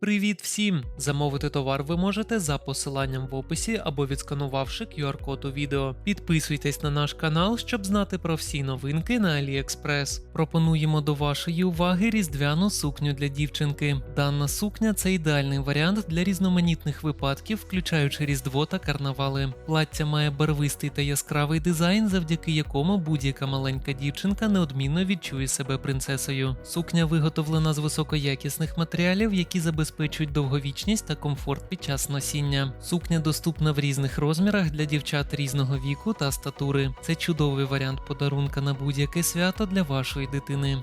Привіт всім! Замовити товар ви можете за посиланням в описі або відсканувавши QR-код у відео. Підписуйтесь на наш канал, щоб знати про всі новинки на AliExpress. Пропонуємо до вашої уваги різдвяну сукню для дівчинки. Дана сукня це ідеальний варіант для різноманітних випадків, включаючи різдво та карнавали. Плаття має барвистий та яскравий дизайн, завдяки якому будь-яка маленька дівчинка неодмінно відчує себе принцесою. Сукня виготовлена з високоякісних матеріалів, які забезпечують довговічність та комфорт під час носіння. Сукня доступна в різних розмірах для дівчат різного віку та статури. Це чудовий варіант подарунка на будь-яке свято для вашої дитини.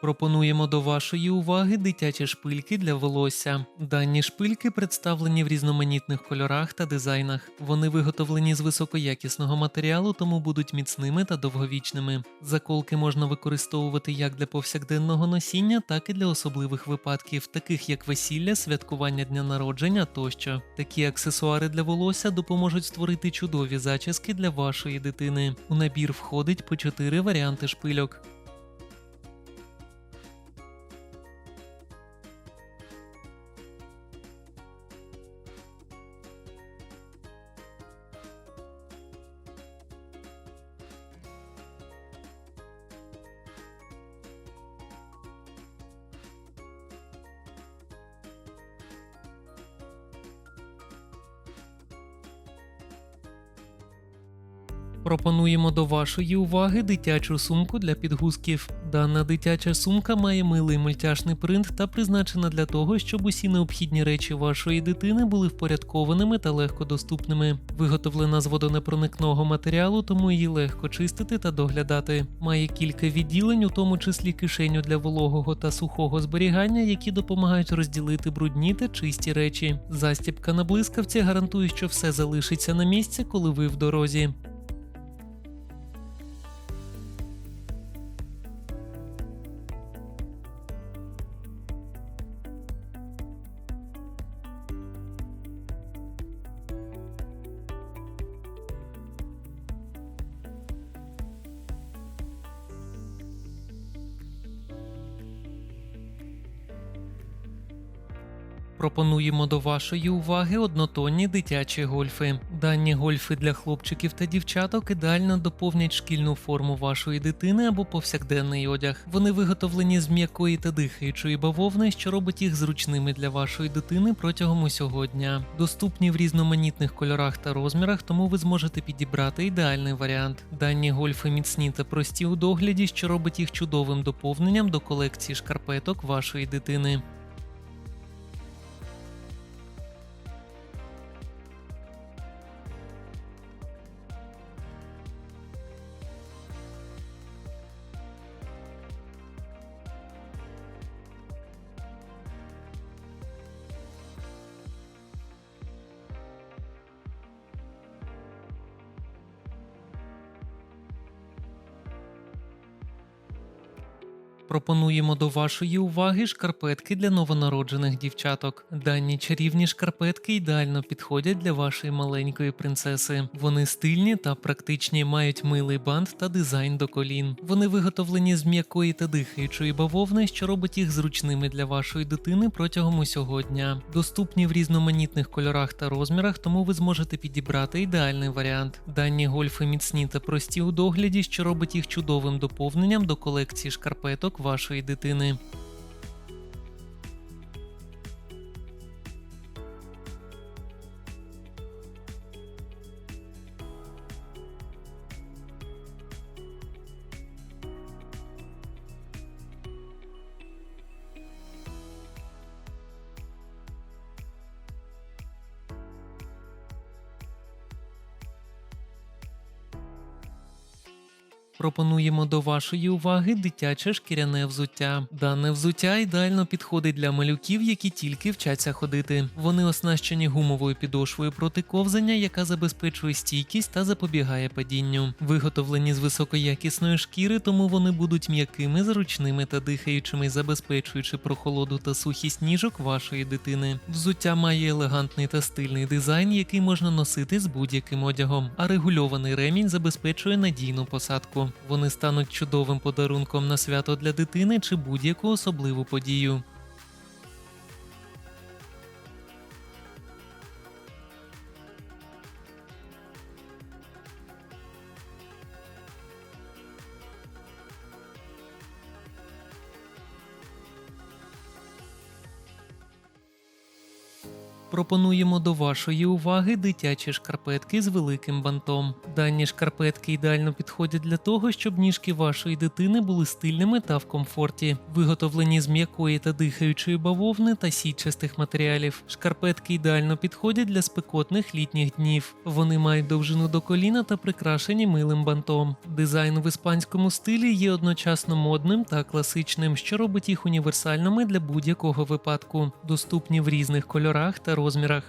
Пропонуємо до вашої уваги дитячі шпильки для волосся. Дані шпильки представлені в різноманітних кольорах та дизайнах. Вони виготовлені з високоякісного матеріалу, тому будуть міцними та довговічними. Заколки можна використовувати як для повсякденного носіння, так і для особливих випадків, таких як весілля, святкування дня народження тощо. Такі аксесуари для волосся допоможуть створити чудові зачіски для вашої дитини. У набір входить по 4 варіанти шпильок. Пропонуємо до вашої уваги дитячу сумку для підгузків. Дана дитяча сумка має милий мультяшний принт та призначена для того, щоб усі необхідні речі вашої дитини були впорядкованими та легкодоступними. Виготовлена з водонепроникного матеріалу, тому її легко чистити та доглядати. Має кілька відділень, у тому числі кишеню для вологого та сухого зберігання, які допомагають розділити брудні та чисті речі. Застібка на блискавці гарантує, що все залишиться на місці, коли ви в дорозі. Пропонуємо до вашої уваги однотонні дитячі гольфи. Дані гольфи для хлопчиків та дівчаток ідеально доповнять шкільну форму вашої дитини або повсякденний одяг. Вони виготовлені з м'якої та дихаючої бавовни, що робить їх зручними для вашої дитини протягом усього дня. Доступні в різноманітних кольорах та розмірах, тому ви зможете підібрати ідеальний варіант. Дані гольфи міцні та прості у догляді, що робить їх чудовим доповненням до колекції шкарпеток вашої дитини. Пропонуємо до вашої уваги шкарпетки для новонароджених дівчаток. Дані чарівні шкарпетки ідеально підходять для вашої маленької принцеси. Вони стильні та практичні, мають милий бант та дизайн до колін. Вони виготовлені з м'якої та дихаючої бавовни, що робить їх зручними для вашої дитини протягом усього дня. Доступні в різноманітних кольорах та розмірах, тому ви зможете підібрати ідеальний варіант. Дані гольфи міцні та прості у догляді, що робить їх чудовим доповненням до колекції шкарпеток вашої дитини. Пропонуємо до вашої уваги дитяче шкіряне взуття. Дане взуття ідеально підходить для малюків, які тільки вчаться ходити. Вони оснащені гумовою підошвою проти ковзання, яка забезпечує стійкість та запобігає падінню. Виготовлені з високоякісної шкіри, тому вони будуть м'якими, зручними та дихаючими, забезпечуючи прохолоду та сухість ніжок вашої дитини. Взуття має елегантний та стильний дизайн, який можна носити з будь-яким одягом, а регульований ремінь забезпечує надійну посадку. Вони стануть чудовим подарунком на свято для дитини чи будь-яку особливу подію. Пропонуємо до вашої уваги дитячі шкарпетки з великим бантом. Дані шкарпетки ідеально підходять для того, щоб ніжки вашої дитини були стильними та в комфорті, виготовлені з м'якої та дихаючої бавовни та сітчастих матеріалів. Шкарпетки ідеально підходять для спекотних літніх днів. Вони мають довжину до коліна та прикрашені милим бантом. Дизайн в іспанському стилі є одночасно модним та класичним, що робить їх універсальними для будь-якого випадку, доступні в різних кольорах та розмірах размерах.